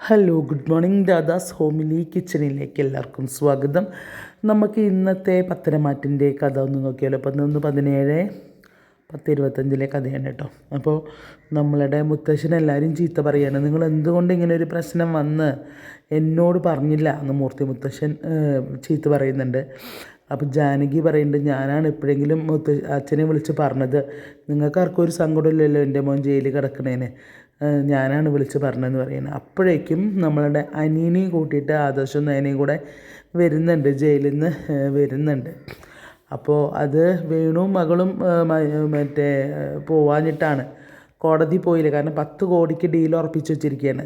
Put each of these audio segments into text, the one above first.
Hello good morning Dada's homely കിച്ചണിലേക്ക് എല്ലാവർക്കും സ്വാഗതം. നമുക്ക് ഇന്നത്തെ പത്തനമാറ്റിന്റെ കഥ ഒന്ന് നോക്കിയാലോ. പതിനൊന്ന് പതിനേഴ് പത്ത് ഇരുപത്തഞ്ചിലെ കഥയാണ് കേട്ടോ. അപ്പോൾ നമ്മളുടെ മുത്തശ്ശൻ എല്ലാവരും ചീത്ത പറയാണ് നിങ്ങൾ എന്തുകൊണ്ട് ഇങ്ങനെ ഒരു പ്രശ്നം വന്ന് എന്നോട് പറഞ്ഞില്ല? എന്ന് മൂർത്തി മുത്തശ്ശൻ ചീത്ത പറയുന്നുണ്ട്. അപ്പോൾ ജാനകി പറയുന്നുണ്ട് ഞാനാണ് എപ്പോഴെങ്കിലും മുത്ത അച്ഛനെ വിളിച്ച് പറഞ്ഞത് നിങ്ങൾക്ക് ആർക്കും ഒരു സങ്കടമില്ലല്ലോ എന്റെ മോൻ ജയിലിൽ കിടക്കണേന്. ഞാനാണ് വിളിച്ച് പറഞ്ഞതെന്ന് പറയുന്നത്. അപ്പോഴേക്കും നമ്മളുടെ അനിയനെയും കൂട്ടിയിട്ട് ആദർശം നയനയും കൂടെ വരുന്നുണ്ട് ജയിലിൽ നിന്ന് വരുന്നുണ്ട്. അപ്പോൾ അത് വേണുവും മകളും മറ്റേ പോവാഞ്ഞിട്ടാണ് കോടതി പോയില്ല. കാരണം പത്ത് കോടിക്ക് ഡീൽ ഉറപ്പിച്ച് വെച്ചിരിക്കുകയാണ്.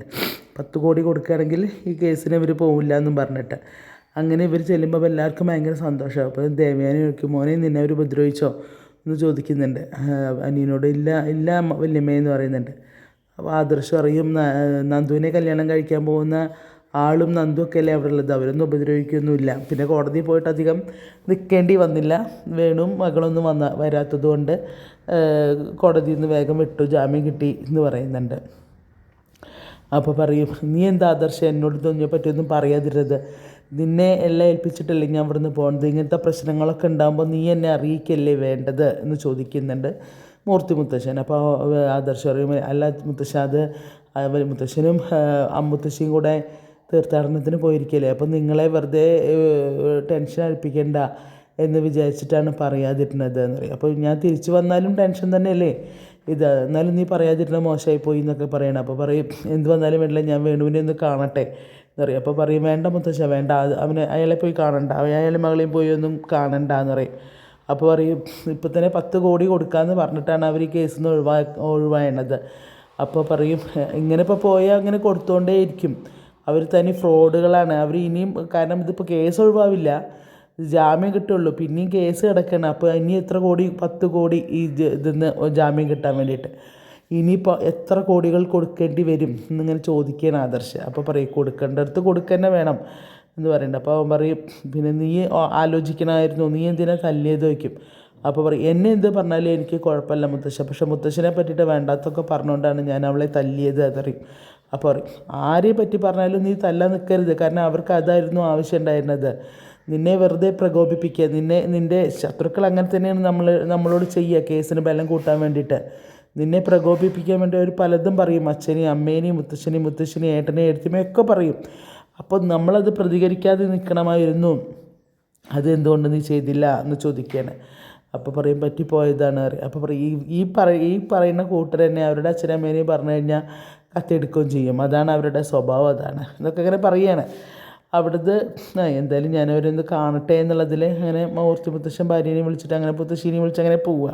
പത്ത് കോടി കൊടുക്കുകയാണെങ്കിൽ ഈ കേസിന് ഇവർ പോവില്ല എന്നും പറഞ്ഞിട്ട്. അങ്ങനെ ഇവർ ചെല്ലുമ്പോൾ എല്ലാവർക്കും ഭയങ്കര സന്തോഷമാണ് അപ്പോൾ ദേവയാനി ചോദിക്കും മോനെ നിന്നെ അവർ ഉപദ്രവിച്ചോ? എന്ന് ചോദിക്കുന്നുണ്ട്. അനിയനോട് ഇല്ല ഇല്ല വല്യമ്മയെന്ന് പറയുന്നുണ്ട്. ആദർശം അറിയും നന്ദുവിനെ കല്യാണം കഴിക്കാൻ പോകുന്ന ആളും നന്ദു ഒക്കെ അല്ലേ അവിടെ ഉള്ളത് അവരൊന്നും ഉപദ്രവിക്കൊന്നുമില്ല. പിന്നെ കോടതിയിൽ പോയിട്ട് അധികം നിൽക്കേണ്ടി വന്നില്ല. വേണും മകളൊന്നും വന്ന വരാത്തത് കൊണ്ട് കോടതിയിൽ നിന്ന് വേഗം വിട്ടു ജാമ്യം കിട്ടി എന്ന് പറയുന്നുണ്ട്. അപ്പോൾ പറയും നീ എന്താ ആദർശം എന്നോട് തോന്നിയെ പറ്റിയൊന്നും പറയാതിരുന്നത്? നിന്നെ എല്ലാം ഏൽപ്പിച്ചിട്ടല്ലേ ഞാൻ ഇവിടുന്ന് പോകുന്നത് ഇങ്ങനത്തെ പ്രശ്നങ്ങളൊക്കെ ഉണ്ടാകുമ്പോൾ നീ എന്നെ അറിയിക്കല്ലേ വേണ്ടത്? എന്ന് ചോദിക്കുന്നുണ്ട്. മൂർത്തി മുത്തശ്ശൻ. അപ്പോൾ ആദർശ അല്ല മുത്തശ്ശ അത് മുത്തശ്ശനും അമ്മുത്തശ്ശിയും കൂടെ തീർത്ഥാടനത്തിന് പോയിരിക്കല്ലേ? അപ്പം നിങ്ങളെ വെറുതെ ടെൻഷൻ അടിപ്പിക്കേണ്ട എന്ന് വിചാരിച്ചിട്ടാണ് പറയാതിരുന്നത് എന്ന് പറയും. അപ്പോൾ ഞാൻ തിരിച്ചു വന്നാലും ടെൻഷൻ തന്നെയല്ലേ? ഇത് എന്നാലും നീ പറയാതിരുന്ന മോശമായി പോയി എന്നൊക്കെ പറയണം. അപ്പോൾ പറയും എന്ത് വന്നാലും വേണ്ടില്ല ഞാൻ വേണുവിനെ ഒന്ന് കാണട്ടെ എന്ന് പറയും. അപ്പോൾ പറയും വേണ്ട മുത്തശ്ശ വേണ്ട അവനെ അയാളെ പോയി കാണണ്ട. അയാളെ മകളെയും പോയി ഒന്നും കാണണ്ട എന്ന് പറയും. അപ്പോൾ പറയും ഇപ്പം തന്നെ പത്ത് കോടി കൊടുക്കാമെന്ന് പറഞ്ഞിട്ടാണ് അവർ ഈ കേസിൽ നിന്ന് ഒഴിവാ ഒഴിവായണത് അപ്പോൾ പറയും ഇങ്ങനെ ഇപ്പോൾ പോയാൽ അങ്ങനെ കൊടുത്തുകൊണ്ടേയിരിക്കും അവർ തനി ഫ്രോഡുകളാണ്. അവർ ഇനിയും കാരണം ഇതിപ്പോൾ കേസ് ഒഴിവാവില്ല. ജാമ്യം കിട്ടുള്ളൂ. പിന്നെയും കേസ് കിടക്കണം. അപ്പോൾ ഇനി എത്ര കോടി പത്ത് കോടി ഈ ഇതിന്ന് ജാമ്യം കിട്ടാൻ വേണ്ടിയിട്ട്? ഇനിയിപ്പോൾ എത്ര കോടികൾ കൊടുക്കേണ്ടി വരും? എന്നിങ്ങനെ ചോദിക്കുകയാണ് ആദർശ്. അപ്പോൾ പറയും കൊടുക്കേണ്ടടുത്ത് കൊടുക്കുക തന്നെ വേണം. എന്ന് പറയുന്നുണ്ട്. അപ്പോൾ അവൻ പറയും പിന്നെ നീ ആലോചിക്കണമായിരുന്നു. നീ എന്തിനാ തല്ലിയത്? വയ്ക്കും അപ്പോൾ പറയും എന്നെ എന്ത് പറഞ്ഞാലും എനിക്ക് കുഴപ്പമില്ല മുത്തശ്ശ പക്ഷെ മുത്തശ്ശനെ പറ്റിയിട്ട് വേണ്ടാത്തൊക്കെ പറഞ്ഞുകൊണ്ടാണ് ഞാൻ അവളെ തല്ലിയത് അതറിയും അപ്പോൾ പറയും ആരെ പറ്റി പറഞ്ഞാലും നീ തല്ലാൻ നിൽക്കരുത്. കാരണം അവർക്ക് അതായിരുന്നു ആവശ്യം ഉണ്ടായിരുന്നത്. നിന്നെ വെറുതെ പ്രകോപിപ്പിക്കുക. നിന്നെ നിന്റെ ശത്രുക്കൾ അങ്ങനെ തന്നെയാണ് നമ്മൾ നമ്മളോട് ചെയ്യുക. കേസിന് ബലം കൂട്ടാൻ വേണ്ടിയിട്ട്. നിന്നെ പ്രകോപിപ്പിക്കാൻ വേണ്ടി അവർ പലതും പറയും. അച്ഛനെയും അമ്മേനെയും മുത്തശ്ശനെയും മുത്തശ്ശനെയും ഏട്ടനെയും എഴുത്തിമയും ഒക്കെ പറയും. അപ്പോൾ നമ്മളത് പ്രതികരിക്കാതെ നിൽക്കണമായിരുന്നു. അത് എന്തുകൊണ്ട് നീ ചെയ്തില്ല എന്ന് ചോദിക്കുകയാണ്. അപ്പോൾ പറയും പറ്റിപ്പോയതാണ് പറയും. അപ്പോൾ പറയും ഈ ഈ പറ ഈ പറയുന്ന കൂട്ടർ തന്നെ അവരുടെ അച്ഛനമ്മേനെയും പറഞ്ഞു കഴിഞ്ഞാൽ കത്തെടുക്കുകയും ചെയ്യും. അതാണ് അവരുടെ സ്വഭാവം അതാണ്. എന്നൊക്കെ അങ്ങനെ പറയുകയാണ്. അവിടുത്തെ എന്തായാലും ഞാൻ അവരൊന്ന് കാണട്ടെ എന്നുള്ളതിൽ അങ്ങനെ മൂർത്തി മുത്തശ്ശൻ ഭാര്യനെ വിളിച്ചിട്ട് അങ്ങനെ മുത്തശ്ശീനെയും വിളിച്ച് അങ്ങനെ പോവുക.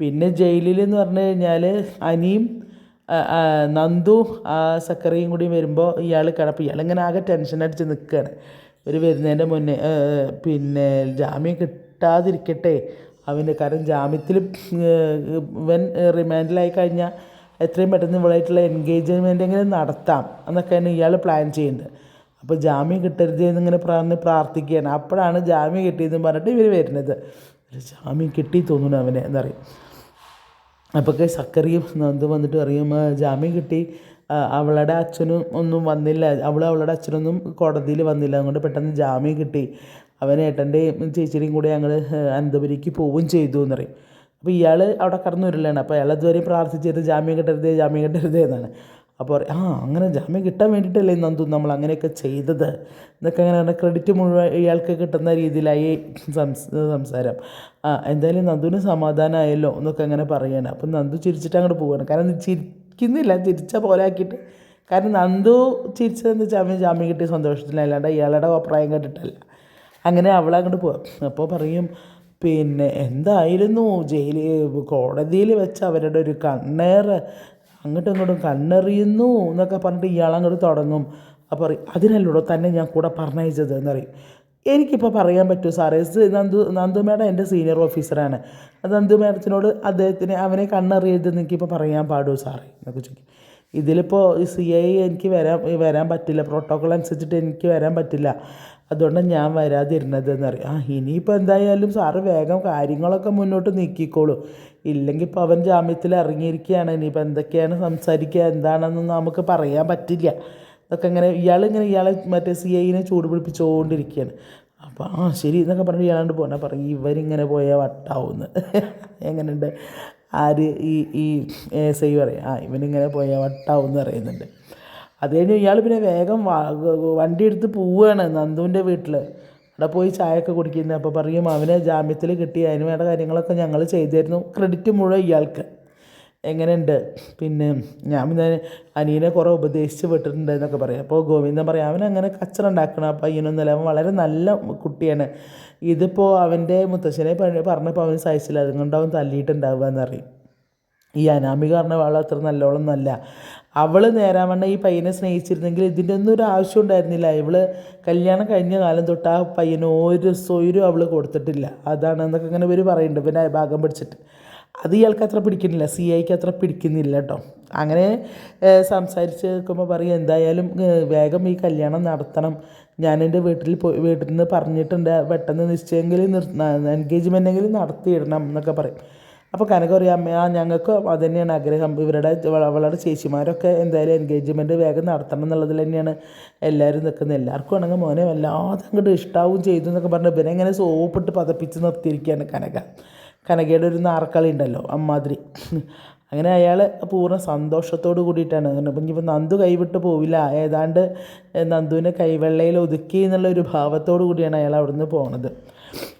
പിന്നെ ജയിലിൽ എന്ന് പറഞ്ഞു കഴിഞ്ഞാൽ അനിയും നന്ദു സക്കറിയും കൂടി വരുമ്പോൾ ഇയാൾ കിടപ്പ് ഇയാളിങ്ങനെ ആകെ ടെൻഷൻ അടിച്ച് നിൽക്കുകയാണ് ഇവർ വരുന്നതിന്റെ മുന്നേ പിന്നെ ജാമ്യം കിട്ടാതിരിക്കട്ടെ. അവന്റെ കാരണം ജാമ്യത്തിൽ ഇവൻ റിമാൻഡിലായി കഴിഞ്ഞാൽ എത്രയും പെട്ടെന്ന് ഇവളായിട്ടുള്ള എൻഗേജ്മെന്റ് എങ്ങനെ നടത്താം എന്നൊക്കെയാണ് ഇയാൾ പ്ലാൻ ചെയ്യുന്നത് അപ്പോൾ ജാമ്യം കിട്ടരുത് എന്നിങ്ങനെ പറഞ്ഞ് പ്രാർത്ഥിക്കുകയാണ്. അപ്പോഴാണ് ജാമ്യം കിട്ടിയതെന്ന് പറഞ്ഞിട്ട് ഇവർ വരുന്നത്. ജാമ്യം കിട്ടി തോന്നുന്നു അവനെ എന്നറിയും. അപ്പോഴൊക്കെ സക്കറിയും നന്ദു വന്നിട്ട് പറയും "ആ, ജാമ്യം കിട്ടി. അവളുടെ അച്ഛനും ഒന്നും വന്നില്ല. അവൾ അവളുടെ അച്ഛനൊന്നും കോടതിയിൽ വന്നില്ല. അതുകൊണ്ട് പെട്ടെന്ന് ജാമ്യം കിട്ടി. അവൻ ഏട്ടന്റെയും ചേച്ചിയുടെയും കൂടെ ഞങ്ങൾ അനന്തപുരിക്ക് പോവുകയും ചെയ്തു എന്ന് പറയും. അപ്പോൾ ഇയാൾ അവിടെ കടന്നു വരില്ലാണ് അപ്പോൾ അയാൾ അതുവരെയും പ്രാർത്ഥിച്ചത് ജാമ്യം കിട്ടരുതേ ജാമ്യം കിട്ടരുതേ എന്നാണ്. അപ്പോൾ ആ അങ്ങനെ ജാമ്യം കിട്ടാൻ വേണ്ടിയിട്ടല്ലേ നന്ദു നമ്മൾ അങ്ങനെയൊക്കെ ചെയ്തത്? എന്നൊക്കെ അങ്ങനെ ക്രെഡിറ്റ് മുഴുവൻ ഇയാൾക്ക് കിട്ടുന്ന രീതിയിലായി സംസ് സംസാരം. ആ എന്തായാലും നന്ദുവിന് സമാധാനമായല്ലോ എന്നൊക്കെ അങ്ങനെ പറയാണ്. അപ്പം നന്ദു ചിരിച്ചിട്ട് അങ്ങോട്ട് പോവുകയാണ് കാരണം ചിരിക്കുന്നില്ല ചിരിച്ച പോലെ ആക്കിയിട്ട്. കാരണം നന്ദു ചിരിച്ചതെന്ന് ജാമ്യം ജാമ്യം കിട്ടിയ സന്തോഷത്തിലല്ലാണ്ട് ഇയാളുടെ അഭിപ്രായം കേട്ടിട്ടല്ല. അങ്ങനെ അവൾ അങ്ങോട്ട് പോവാം. അപ്പോൾ പറയും പിന്നെ എന്തായിരുന്നു? ജയിലിൽ കോടതിയിൽ വെച്ച് അവരുടെ ഒരു കണ്ണേറ് അങ്ങോട്ടും ഇങ്ങോട്ടും കണ്ണെറിയുന്നു എന്നൊക്കെ പറഞ്ഞിട്ട് ഇയാൾ അങ്ങോട്ട് തുടങ്ങും. അപ്പോൾ പറയും അതിനല്ലോ തന്നെ ഞാൻ കൂടെ പറഞ്ഞയച്ചത്? എന്നറിയും എനിക്കിപ്പോൾ പറയാൻ പറ്റുമോ സാറേ നന്ദു നന്ദു മേഡം എന്റെ സീനിയർ ഓഫീസറാണ്. നന്ദു മേഡത്തിനോട് അദ്ദേഹത്തിന് അവനെ കണ്ണെറിയരുതെന്ന് എനിക്കിപ്പോൾ പറയാൻ പാടുമോ സാറേ എന്നൊക്കെ ചോദിക്കും. ഇതിലിപ്പോൾ സി ഐ എനിക്ക് വരാൻ വരാൻ പറ്റില്ല. പ്രോട്ടോക്കോൾ അനുസരിച്ചിട്ട് എനിക്ക് വരാൻ പറ്റില്ല. അതുകൊണ്ടാണ് ഞാൻ വരാതിരുന്നത് എന്നറിയാം ആ ഇനിയിപ്പോൾ എന്തായാലും സാറ് വേഗം കാര്യങ്ങളൊക്കെ മുന്നോട്ട് നീക്കിക്കോളൂ. ഇല്ലെങ്കിൽ ഇപ്പോൾ അവൻ ജാമ്യത്തിൽ ഇറങ്ങിയിരിക്കുകയാണ്. ഇനിയിപ്പോൾ എന്തൊക്കെയാണ് സംസാരിക്കുക? എന്താണെന്നൊന്നും നമുക്ക് പറയാൻ പറ്റില്ല. ഇതൊക്കെ ഇങ്ങനെ ഇയാളിങ്ങനെ ഇയാളെ മറ്റേ സി ഐനെ ചൂട് പിടിപ്പിച്ചുകൊണ്ടിരിക്കുകയാണ്. അപ്പോൾ ആ ശരി എന്നൊക്കെ പറഞ്ഞ് ഇയാളാണ്ട് പോകണം പറയും ഇവരിങ്ങനെ പോയാൽ വട്ടാവുമെന്ന് എങ്ങനെയുണ്ട്? ആര് ഈ ഈ എസ് ഐ പറയും. ആ ഇവനിങ്ങനെ പോയാൽ വട്ടാവുമെന്ന് പറയുന്നുണ്ട്. അത് കഴിഞ്ഞ് ഇയാൾ പിന്നെ വേഗം വണ്ടി എടുത്ത് പോവുകയാണ് നന്ദുവിന്റെ വീട്ടിൽ അവിടെ പോയി ചായയൊക്കെ കുടിക്കുന്നത് അപ്പോൾ പറയും അവന് ജാമ്യത്തിൽ കിട്ടി. അതിന് വേണ്ട കാര്യങ്ങളൊക്കെ ഞങ്ങൾ ചെയ്തിരുന്നു ക്രെഡിറ്റ് മുഴുവൻ ഇയാൾക്ക്. എങ്ങനെയുണ്ട്? പിന്നെ ഞാൻ പിന്നെ അനിയനെ കുറേ ഉപദേശിച്ച് വിട്ടിട്ടുണ്ട് എന്നൊക്കെ പറയും. അപ്പോൾ ഗോവിന്ദൻ പറയും അവൻ അങ്ങനെ കച്ചറ ഉണ്ടാക്കണം അപ്പോൾ ഇല്ല അവൻ വളരെ നല്ല കുട്ടിയാണ്. ഇതിപ്പോൾ അവന്റെ മുത്തശ്ശനെ പറഞ്ഞപ്പോൾ അവന് സഹിച്ചില്ല. അതുകൊണ്ട് അവൻ തല്ലിയിട്ടുണ്ടാവുക എന്നറിയും ഈ അനാമിക പറഞ്ഞ അവൾ അത്ര നല്ലോളൊന്നുമല്ല അവൾ നേരാവണ്ണം ഈ പയ്യനെ സ്നേഹിച്ചിരുന്നെങ്കിൽ ഇതിന്റെ ഒന്നും ഒരു ആവശ്യം ഉണ്ടായിരുന്നില്ല. ഇവൾ കല്യാണം കഴിഞ്ഞ കാലം തൊട്ട് ആ പയ്യന് ഒരു സ്വൈരും അവൾ കൊടുത്തിട്ടില്ല. അതാണ് എന്നൊക്കെ ഇങ്ങനെ ഇവർ പറയുന്നുണ്ട് പിന്നെ ഭാഗം പിടിച്ചിട്ട്. അത് ഇയാൾക്ക് അത്ര പിടിക്കുന്നില്ല. സി ഐക്ക് അത്ര പിടിക്കുന്നില്ല കേട്ടോ അങ്ങനെ സംസാരിച്ച് നിൽക്കുമ്പോൾ പറയും എന്തായാലും വേഗം ഈ കല്യാണം നടത്തണം. ഞാൻ എന്റെ വീട്ടിൽ പോയി വീട്ടിൽ നിന്ന് പറഞ്ഞിട്ടുണ്ട്. പെട്ടെന്ന് നിശ്ചയെങ്കിലും എൻഗേജ്മെന്റെങ്കിലും നടത്തിയിടണം എന്നൊക്കെ പറയും. അപ്പോൾ കനക പറയാം അമ്മ ആ ഞങ്ങൾക്ക് അത് തന്നെയാണ് ആഗ്രഹം. ഇവരുടെ വളരെ ചേച്ചിമാരൊക്കെ എന്തായാലും എൻഗേജ്മെന്റ് വേഗം നടത്തണം എന്നുള്ളതിൽ തന്നെയാണ് എല്ലാവരും നിൽക്കുന്നത്. എല്ലാവർക്കും ആണെങ്കിൽ മോനെ വല്ലാതെ അങ്ങോട്ട് ഇഷ്ടാവും ചെയ്തു എന്നൊക്കെ പറഞ്ഞ് ഇവനെ ഇങ്ങനെ സോപ്പിട്ട് പതപ്പിച്ച് നിർത്തിയിരിക്കുകയാണ് കനക. കനകയുടെ ഒരു നാർക്കളി ഉണ്ടല്ലോ അമ്മാതിരി. അങ്ങനെ അയാൾ പൂർണ സന്തോഷത്തോട് കൂടിയിട്ടാണ്. ഇനിയിപ്പോൾ നന്ദു കൈവിട്ട് പോവില്ല. ഏതാണ്ട് നന്ദുവിനെ കൈവെള്ളയിൽ ഒതുക്കി എന്നുള്ള ഒരു ഭാവത്തോടു കൂടിയാണ് അയാൾ അവിടുന്ന് പോണത്.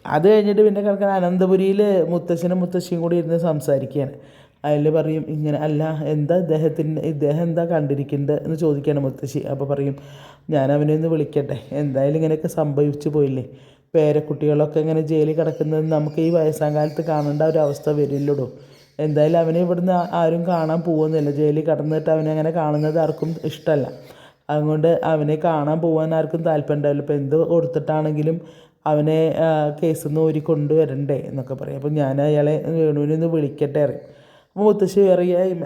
അത് കഴിഞ്ഞിട്ട് പിന്നെ കിടക്കുന്ന അനന്തപുരിയിൽ മുത്തശ്ശനും മുത്തശ്ശിയും കൂടി ഇരുന്ന് സംസാരിക്കുകയാണ്. അതിൽ പറയും ഇങ്ങനെ അല്ല എന്താ ഇദ്ദേഹത്തിന് ഇദ്ദേഹം എന്താ കണ്ടിരിക്കുന്നത് എന്ന് ചോദിക്കുകയാണ് മുത്തശ്ശി. അപ്പോൾ പറയും ഞാൻ അവനെ ഒന്ന് വിളിക്കട്ടെ. എന്തായാലും ഇങ്ങനെയൊക്കെ സംഭവിച്ചു പോയില്ലേ? പേരക്കുട്ടികളൊക്കെ ഇങ്ങനെ ജയിലിൽ കിടക്കുന്നത് നമുക്ക് ഈ വയസ്സാം കാലത്ത് കാണേണ്ട ഒരു അവസ്ഥ വരില്ലടോ? എന്തായാലും അവനെ ഇവിടുന്ന് ആരും കാണാൻ പോകുന്നില്ല. ജയിലിൽ കിടന്നിട്ട് അവനെ അങ്ങനെ കാണുന്നത് ആർക്കും ഇഷ്ടമല്ല അതുകൊണ്ട് അവനെ കാണാൻ പോകാൻ ആർക്കും താല്പര്യം ഉണ്ടാവില്ല ഇപ്പോൾ എന്ത് കൊടുത്തിട്ടാണെങ്കിലും അവനെ കേസിൽ ഊരി കൊണ്ടുവരണ്ടേ എന്നൊക്കെ പറയും. അപ്പോൾ ഞാൻ അയാളെ വേണുവിനെ ഒന്ന് വിളിക്കട്ടെ അറിയും അപ്പോൾ മുത്തശ്ശി അറിയാം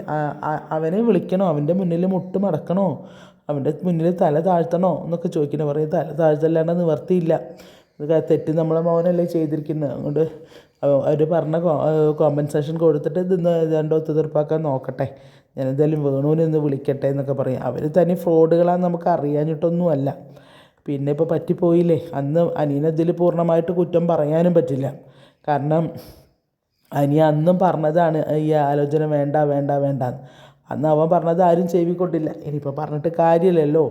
അവനെ വിളിക്കണോ? അവന്റെ മുന്നിൽ മുട്ട് മടക്കണോ? അവന്റെ മുന്നിൽ തല താഴ്ത്തണോ? എന്നൊക്കെ ചോദിക്കണ പറയും. തല താഴ്ത്തല്ലാണ്ട് നിവർത്തിയില്ല. തെറ്റ് നമ്മളെ മോനല്ലേ ചെയ്തിരിക്കുന്നത് അതുകൊണ്ട് അവർ പറഞ്ഞ കോമ്പൻസേഷൻ കൊടുത്തിട്ട് ഇതൊന്ന് രണ്ടോ ഒത്തുതീർപ്പാക്കാൻ നോക്കട്ടെ. ഞാൻ എന്തായാലും വേണുവിനെ ഒന്ന് വിളിക്കട്ടെ എന്നൊക്കെ പറയും. അവർ തനി ഫ്രോഡുകളാണെന്ന് നമുക്ക് അറിയാഞ്ഞിട്ടൊന്നുമല്ല. പിന്നെ ഇപ്പോൾ പറ്റിപ്പോയില്ലേ? അന്ന് അനിയനതിൽ പൂർണമായിട്ട് കുറ്റം പറയാനും പറ്റില്ല. കാരണം അനി അന്നും പറഞ്ഞതാണ് ഈ ആലോചന വേണ്ട വേണ്ട വേണ്ട. അന്ന് അവൻ പറഞ്ഞത് ആരും ചെവിക്കൊണ്ടില്ല ഇനിയിപ്പോൾ പറഞ്ഞിട്ട് കാര്യമില്ലല്ലോ.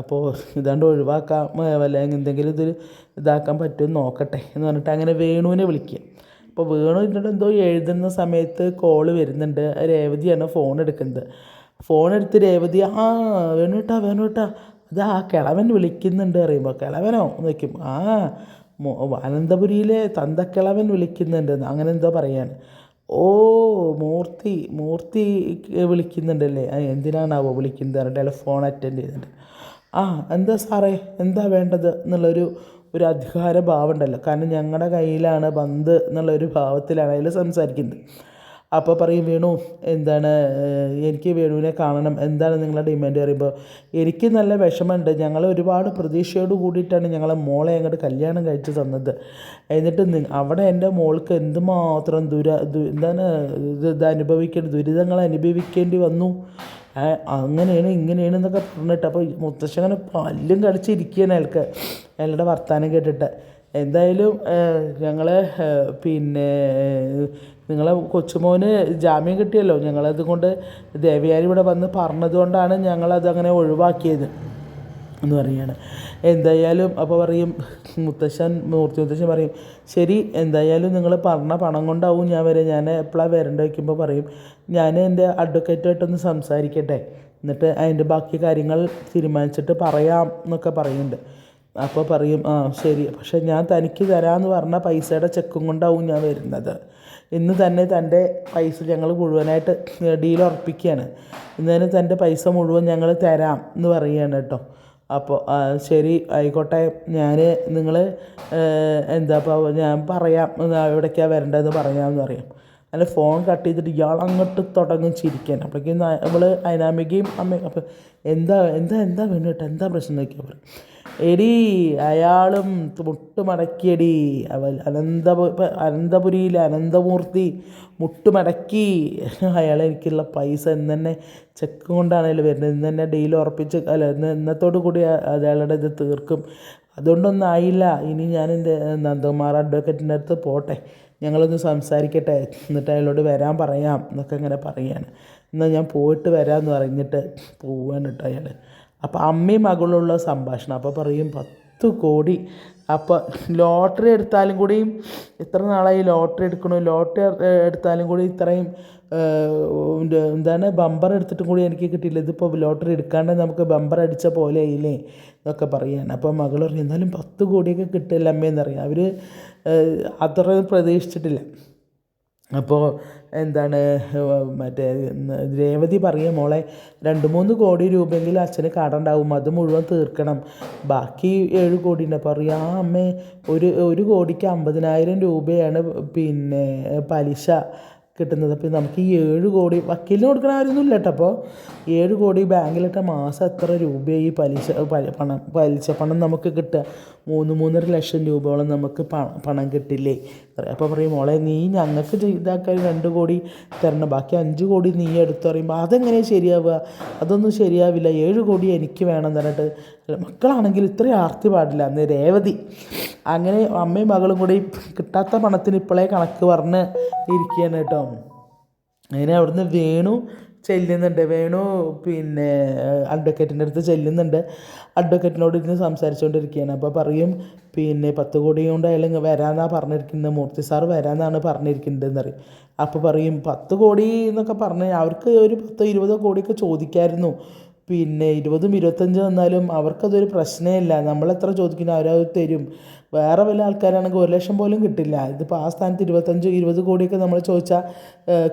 അപ്പോൾ ഇതാണ്ട് ഒഴിവാക്കാം വല്ല എന്തെങ്കിലും ഇതിൽ ഇതാക്കാൻ പറ്റുമെന്ന് നോക്കട്ടെ എന്ന് പറഞ്ഞിട്ട് അങ്ങനെ വേണുവിനെ വിളിക്കുക. അപ്പോൾ വേണു ഇന്നിട്ട് എന്തോ എഴുതുന്ന സമയത്ത് കോൾ വരുന്നുണ്ട്. രേവതിയാണ് ഫോൺ എടുക്കുന്നത്. ഫോൺ എടുത്ത് രേവതി ആ വേണുട്ടാ വേണുട്ടാ ആ കിളവൻ വിളിക്കുന്നുണ്ട് പറയുമ്പോൾ കിളവനോ? എന്ന് വയ്ക്കും ആ അനന്തപുരിയിലെ തന്തക്കിളവൻ വിളിക്കുന്നുണ്ട്. അങ്ങനെ എന്തോ പറയാണ് ഓ മൂർത്തി മൂർത്തി വിളിക്കുന്നുണ്ടല്ലേ? എന്തിനാണാവോ വിളിക്കുന്നത്? പറഞ്ഞിട്ട് ഫോൺ അറ്റൻഡ് ചെയ്യുന്നുണ്ട്. ആ എന്താ സാറേ എന്താ വേണ്ടത്? എന്നുള്ളൊരു ഒരു അധികാര ഭാവം ഉണ്ടല്ലോ. കാരണം ഞങ്ങളുടെ കയ്യിലാണ് ബന്ദ് എന്നുള്ള ഒരു ഭാവത്തിലാണ് അതിൽ സംസാരിക്കുന്നത്. അപ്പോൾ പറയും വേണു എന്താണ് എനിക്ക് വേണുവിനെ കാണണം. എന്താണ് നിങ്ങളുടെ ഡിമാൻഡ് പറയുമ്പോൾ എനിക്ക് നല്ല വിഷമമുണ്ട്. ഞങ്ങൾ ഒരുപാട് പ്രതീക്ഷയോട് കൂടിയിട്ടാണ് ഞങ്ങളെ മോളെ അങ്ങോട്ട് കല്യാണം കഴിച്ച് തന്നത്. എന്നിട്ട് അവിടെ എന്റെ മോൾക്ക് എന്തുമാത്രം ദുര എന്താണ് ഇത് അനുഭവിക്കേണ്ടി ദുരിതങ്ങൾ അനുഭവിക്കേണ്ടി വന്നു. അങ്ങനെയാണ് ഇങ്ങനെയാണ് എന്നൊക്കെ പറഞ്ഞിട്ട് അപ്പോൾ മുത്തശ്ശൻ അങ്ങനെ പല്ലും കടിച്ചിരിക്കുകയാണ് അയാൾക്ക് അയാളുടെ വർത്തമാനം കേട്ടിട്ട്. എന്തായാലും ഞങ്ങൾ പിന്നെ നിങ്ങളെ കൊച്ചുമോന് ജാമ്യം കിട്ടിയല്ലോ. ഞങ്ങളത് കൊണ്ട് ദേവയാരി ഇവിടെ വന്ന് പറഞ്ഞതുകൊണ്ടാണ് ഞങ്ങളത് അങ്ങനെ ഒഴിവാക്കിയത് എന്ന് പറയുകയാണ്. എന്തായാലും അപ്പോൾ പറയും മുത്തശ്ശൻ മൂർത്തി മുത്തശ്ശൻ പറയും ശരി എന്തായാലും നിങ്ങൾ പറഞ്ഞ പണം കൊണ്ടാവും ഞാൻ വരെ. ഞാൻ എപ്പോഴാണ് വരേണ്ട? വയ്ക്കുമ്പോൾ പറയും ഞാൻ എന്റെ അഡ്വക്കേറ്റുമായിട്ടൊന്ന് സംസാരിക്കട്ടെ. എന്നിട്ട് അതിന്റെ ബാക്കി കാര്യങ്ങൾ തീരുമാനിച്ചിട്ട് പറയാം എന്നൊക്കെ പറയുന്നുണ്ട്. അപ്പോൾ പറയും ആ ശരി. പക്ഷേ ഞാൻ തനിക്ക് തരാമെന്ന് പറഞ്ഞ പൈസയുടെ ചെക്കും കൊണ്ടാവും ഞാൻ വരുന്നത്. ഇന്ന് തന്നെ തന്റെ പൈസ ഞങ്ങൾ മുഴുവനായിട്ട് ഡീൽ ഉറപ്പിക്കുകയാണ്. ഇന്ന് തന്നെ തന്റെ പൈസ മുഴുവൻ ഞങ്ങൾ തരാം എന്ന് പറയുകയാണ് കേട്ടോ. അപ്പോൾ ശരി ആയിക്കോട്ടെ ഞാൻ നിങ്ങൾ എന്താ ഇപ്പോൾ ഞാൻ പറയാം എവിടേക്കാണ് വരേണ്ടതെന്ന് പറയാമെന്ന് പറയും. അല്ല ഫോൺ കട്ട് ചെയ്തിട്ട് ഇയാൾ അങ്ങോട്ട് തുടങ്ങും ചിരിക്കാൻ. അപ്പോഴേക്കും നമ്മൾ അനാമികയും അമ്മയും അപ്പോൾ എന്താ എന്താ എന്താ വേണ്ടിട്ട് എന്താ പ്രശ്നം നോക്കിയാൽ പറയും എടി അയാളും മുട്ടുമടക്കിയടി. അവൻ അനന്ത അനന്തപുരിയിലെ അനന്തമൂർത്തി മുട്ടുമടക്കി. അയാൾ എനിക്കുള്ള പൈസ ഇന്ന് തന്നെ ചെക്ക് കൊണ്ടാണല്ലോ വരുന്നത്. ഇന്ന് തന്നെ ഡെയിലി ഉറപ്പിച്ച് അല്ല ഇന്ന് ഇന്നത്തോടു കൂടി അയാളുടെ ഇത് തീർക്കും. അതുകൊണ്ടൊന്നും ആയില്ല. ഇനി ഞാൻ എന്റെ നന്ദകുമാർ അഡ്വക്കേറ്റിന്റെ അടുത്ത് പോട്ടെ. ഞങ്ങളൊന്ന് സംസാരിക്കട്ടെ. എന്നിട്ട് അയാളോട് വരാൻ പറയാം എന്നൊക്കെ ഇങ്ങനെ പറയുകയാണ് എന്നാൽ ഞാൻ പോയിട്ട് വരാമെന്ന് പറഞ്ഞിട്ട് പോവാണ് കേട്ടോ അയാൾ അപ്പോൾ അമ്മയും മകളുള്ള സംഭാഷണം. അപ്പോൾ പറയും പത്ത് കോടി അപ്പോൾ ലോട്ടറി എടുത്താലും കൂടിയും ഇത്ര നാളായി ലോട്ടറി എടുക്കണു. ലോട്ടറി എടുത്താലും കൂടി ഇത്രയും ഇത് എന്താണ് ബമ്പർ എടുത്തിട്ടും കൂടി എനിക്ക് കിട്ടിയില്ല. ഇതിപ്പോൾ ലോട്ടറി എടുക്കാണ്ട് നമുക്ക് ബമ്പർ അടിച്ച പോലെ ആയില്ലേ എന്നൊക്കെ പറയാണ്. അപ്പോൾ മകൾ പറയും എന്നാലും പത്ത് കോടിയൊക്കെ കിട്ടില്ല അമ്മയെന്നറിയാം അവർ അത്ര പ്രതീക്ഷിച്ചിട്ടില്ല. അപ്പോൾ എന്താണ് മറ്റേ രേവതി പറയും മോളെ രണ്ട് മൂന്ന് കോടി രൂപയെങ്കിലും അച്ഛന് കടമുണ്ടാവും അത് മുഴുവൻ തീർക്കണം. ബാക്കി ഏഴ് കോടി ഉണ്ട് അറിയാം ആ അമ്മേ ഒരു ഒരു കോടിക്ക് അമ്പതിനായിരം രൂപയാണ് പിന്നെ പലിശ കിട്ടുന്നത്. അപ്പോൾ നമുക്ക് ഈ ഏഴ് കോടി വക്കീലിന് കൊടുക്കണ കാര്യമൊന്നുമില്ല കേട്ടോ. അപ്പോൾ ഏഴ് കോടി ബാങ്കിലിട്ട മാസം എത്ര രൂപയായി പലിശ പണം പലിശ പണം നമുക്ക് കിട്ടുക? മൂന്ന് മൂന്നര ലക്ഷം രൂപയോളം നമുക്ക് പണം കിട്ടില്ലേ? അപ്പോൾ പറയും മോളെ നീ ഞങ്ങൾക്ക് ഇതാക്കാൻ രണ്ട് കോടി തരണം. ബാക്കി അഞ്ച് കോടി നീ എടുത്തു. പറയുമ്പോൾ അതെങ്ങനെ ശരിയാവുക? അതൊന്നും ശരിയാവില്ല. ഏഴ് കോടി എനിക്ക് വേണം. പറഞ്ഞിട്ട് മക്കളാണെങ്കിൽ ഇത്രയും ആർത്തി പാടില്ല. അന്ന് രേവതി. അങ്ങനെ അമ്മയും മകളും കൂടി കിട്ടാത്ത പണത്തിന് ഇപ്പോഴേ കണക്ക് പറഞ്ഞ് ഇരിക്കുകയാണ് കേട്ടോ. അങ്ങനെ അവിടുന്ന് വേണു ചെല്ലുന്നുണ്ട്. വേണു പിന്നെ അഡ്വക്കേറ്റിന്റെ അടുത്ത് ചെല്ലുന്നുണ്ട്. അഡ്വക്കേറ്റിനോട് ഇരുന്ന് സംസാരിച്ചുകൊണ്ടിരിക്കുകയാണ് അപ്പോൾ പറയും പിന്നെ പത്ത് കോടി കൊണ്ട് അയാൾ വരാമെന്നാണ് പറഞ്ഞിരിക്കുന്നത് മൂർത്തി സാർ വരാമെന്നാണ് പറഞ്ഞിരിക്കുന്നത് എന്നറിയും അപ്പോൾ പറയും പത്ത് കോടി എന്നൊക്കെ പറഞ്ഞ് അവർക്ക് ഒരു പത്തോ ഇരുപതോ കോടിയൊക്കെ ചോദിക്കായിരുന്നു. പിന്നെ ഇരുപതും ഇരുപത്തഞ്ചും വന്നാലും അവർക്കതൊരു പ്രശ്നമേ ഇല്ല നമ്മളെത്ര ചോദിക്കുന്നു അവരത് തരും. വേറെ വല്ല ആൾക്കാരാണെങ്കിൽ ഒരു ലക്ഷം പോലും കിട്ടില്ല. ഇതിപ്പോൾ ആ സ്ഥാനത്ത് ഇരുപത്തഞ്ച് ഇരുപത് കോടിയൊക്കെ നമ്മൾ ചോദിച്ചാൽ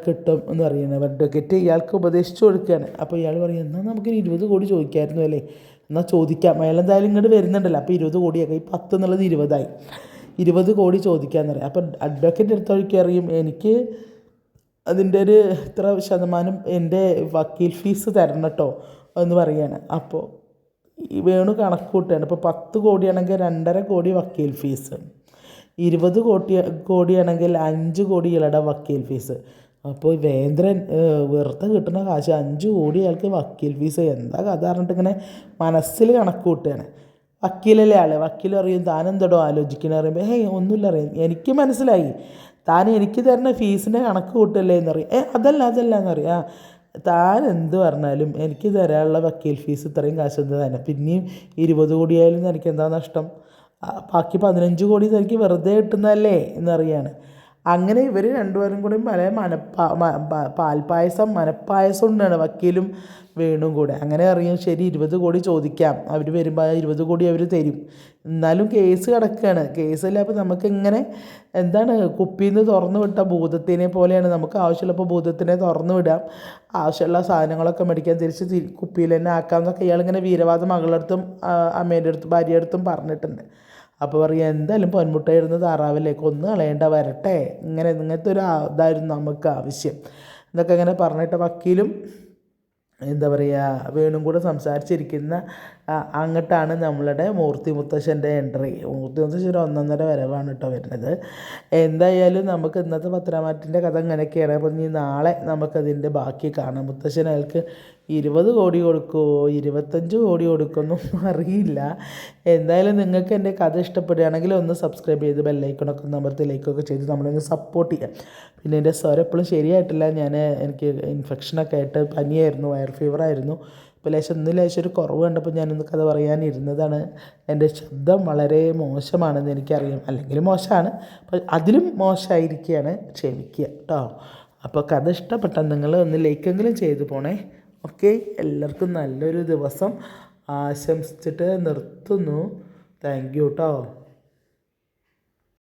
കിട്ടും എന്ന് പറയുന്നത് അഡ്വക്കറ്റ് ഇയാൾക്ക് ഉപദേശിച്ചു കൊടുക്കുകയാണ്. അപ്പോൾ ഇയാൾ പറയും എന്നാൽ നമുക്കിനി ഇരുപത് കോടി ചോദിക്കായിരുന്നു അല്ലേ? എന്നാൽ ചോദിക്കാം. അയാൾ എന്തായാലും ഇങ്ങോട്ട് വരുന്നുണ്ടല്ലോ. അപ്പോൾ ഇരുപത് കോടിയൊക്കെ. ഈ പത്ത് എന്നുള്ളത് ഇരുപതായി. ഇരുപത് കോടി ചോദിക്കാമെന്ന് പറയാം. അപ്പം അഡ്വക്കേറ്റ് എടുത്തൊഴിക്ക് അറിയും എനിക്ക് അതിന്റെ ഒരു ഇത്ര ശതമാനം എന്റെ വക്കീൽ ഫീസ് തരണം കേട്ടോ എന്ന് പറയാണ്. അപ്പോൾ വേണു കണക്ക് കൂട്ടുകയാണ് ഇപ്പോൾ പത്ത് കോടിയാണെങ്കിൽ രണ്ടര കോടി വക്കീൽ ഫീസ് ഇരുപത് കോടി കോടിയാണെങ്കിൽ അഞ്ച് കോടി ഇയാളുടെ വക്കീൽ ഫീസ് അപ്പോൾ വേന്ദ്രൻ വെറുതെ കിട്ടുന്ന കാശ് അഞ്ച് കോടി അയാൾക്ക് വക്കീൽ ഫീസ്. എന്താ കഥ പറഞ്ഞിട്ട് ഇങ്ങനെ മനസ്സിൽ കണക്ക് കൂട്ടുകയാണ്. വക്കീലല്ലേ ആൾ? വക്കീൽ അറിയും താൻ എന്തടോ ആലോചിക്കണ പറയുമ്പോൾ ഹേയ് ഒന്നുമില്ല അറിയാം എനിക്ക് മനസ്സിലായി. താൻ എനിക്ക് തരുന്ന ഫീസിന്റെ കണക്ക് കൂട്ടല്ലേ? എന്നറിയാം ഏ അതല്ല അതല്ല എന്നറിയാം താൻ എന്ത് പറഞ്ഞാലും എനിക്ക് തരാനുള്ള വക്കീൽ ഫീസ് ഇത്രയും കാശ് എന്ത് തന്നെ? പിന്നെയും ഇരുപത് കോടിയായാലും എനിക്ക് എന്താ നഷ്ടം? ബാക്കി പതിനഞ്ച് കോടി തനിക്ക് വെറുതെ കിട്ടുന്നതല്ലേ? എന്നറിയാണ് അങ്ങനെ ഇവർ രണ്ടുപേരും കൂടി പല മനപ്പാ പാൽപ്പായസം മനപ്പായസം ഉണ്ടാണ് വക്കീലും വേണും കൂടെ. അങ്ങനെ അറിയാം ശരി ഇരുപത് കോടി ചോദിക്കാം. അവർ വരുമ്പോൾ ഇരുപത് കോടി അവർ തരും. എന്നാലും കേസ് കിടക്കുകയാണ് കേസില്ലാപ്പോൾ നമുക്ക് ഇങ്ങനെ എന്താണ് കുപ്പിയിൽ നിന്ന് തുറന്നു വിട്ട ഭൂതത്തിനെ പോലെയാണ്. നമുക്ക് ആവശ്യമുള്ളപ്പോൾ ഭൂതത്തിനെ തുറന്നു വിടാം. ആവശ്യമുള്ള സാധനങ്ങളൊക്കെ മേടിക്കാൻ തിരിച്ച് കുപ്പിയിൽ തന്നെ ആക്കാം എന്നൊക്കെ ഇയാളിങ്ങനെ വീരവാദം മകളുടെ അടുത്തും അമ്മേന്റെ അടുത്തും ഭാര്യയുടെ അടുത്തും പറഞ്ഞിട്ടുണ്ട്. അപ്പോൾ പറയുക എന്തായാലും പൊന്മുട്ടയിരുന്ന് താറാവില്ലേ കൊന്നു കളയേണ്ട വരട്ടെ. ഇങ്ങനെ ഇങ്ങനത്തെ ഒരു ഇതായിരുന്നു നമുക്ക് ആവശ്യം. എന്നൊക്കെ ഇങ്ങനെ പറഞ്ഞിട്ട് വക്കീലും എന്താ പറയുക വേണും കൂടെ സംസാരിച്ചിരിക്കുന്ന അങ്ങോട്ടാണ് നമ്മളുടെ മൂർത്തി മുത്തശ്ശന്റെ എൻട്രി. മൂർത്തി മുത്തശ്ശൻ ഒരു ഒന്നൊന്നര വരവാണ് കേട്ടോ വരുന്നത്. എന്തായാലും നമുക്ക് ഇന്നത്തെ പത്രമാറ്റിന്റെ കഥ ഇങ്ങനെയൊക്കെയാണ്. അപ്പോൾ ഇനി നാളെ നമുക്കതിന്റെ ബാക്കി കാണാം. മുത്തശ്ശൻ അയാൾക്ക് ഇരുപത് കോടി കൊടുക്കുമോ ഇരുപത്തഞ്ച് കോടി കൊടുക്കുമെന്നൊന്നും അറിയില്ല. എന്തായാലും നിങ്ങൾക്ക് എന്റെ കഥ ഇഷ്ടപ്പെടുകയാണെങ്കിൽ ഒന്ന് സബ്സ്ക്രൈബ് ചെയ്ത് ബെല്ലൈക്കണൊക്കെ നമ്പർത്തി ലൈക്കൊക്കെ ചെയ്ത് നമ്മളൊന്ന് സപ്പോർട്ട് ചെയ്യാം. പിന്നെ എന്റെ സ്വരം എപ്പോഴും ശരിയായിട്ടില്ല. ഞാൻ എനിക്ക് ഇൻഫെക്ഷനൊക്കെ ആയിട്ട് പനിയായിരുന്നു വയർ ഫീവറായിരുന്നു ഇപ്പോൾ ലേശം ഇന്ന് ലേശം ഒരു കുറവ് കണ്ടപ്പോൾ ഞാനൊന്ന് കഥ പറയാനിരുന്നതാണ്. എന്റെ ശബ്ദം വളരെ മോശമാണെന്ന് എനിക്കറിയാം. അല്ലെങ്കിൽ മോശമാണ്. അപ്പോൾ അതിലും മോശമായിരിക്കുകയാണ് ക്ഷമിക്കുക കേട്ടോ. അപ്പോൾ കഥ ഇഷ്ടപ്പെട്ടാൽ നിങ്ങൾ ഒന്ന് ലൈക്കെങ്കിലും ചെയ്തു പോണേ. ഓക്കെ എല്ലാവർക്കും നല്ലൊരു ദിവസം ആശംസിച്ചിട്ട് നിർത്തുന്നു. താങ്ക് യു കേട്ടോ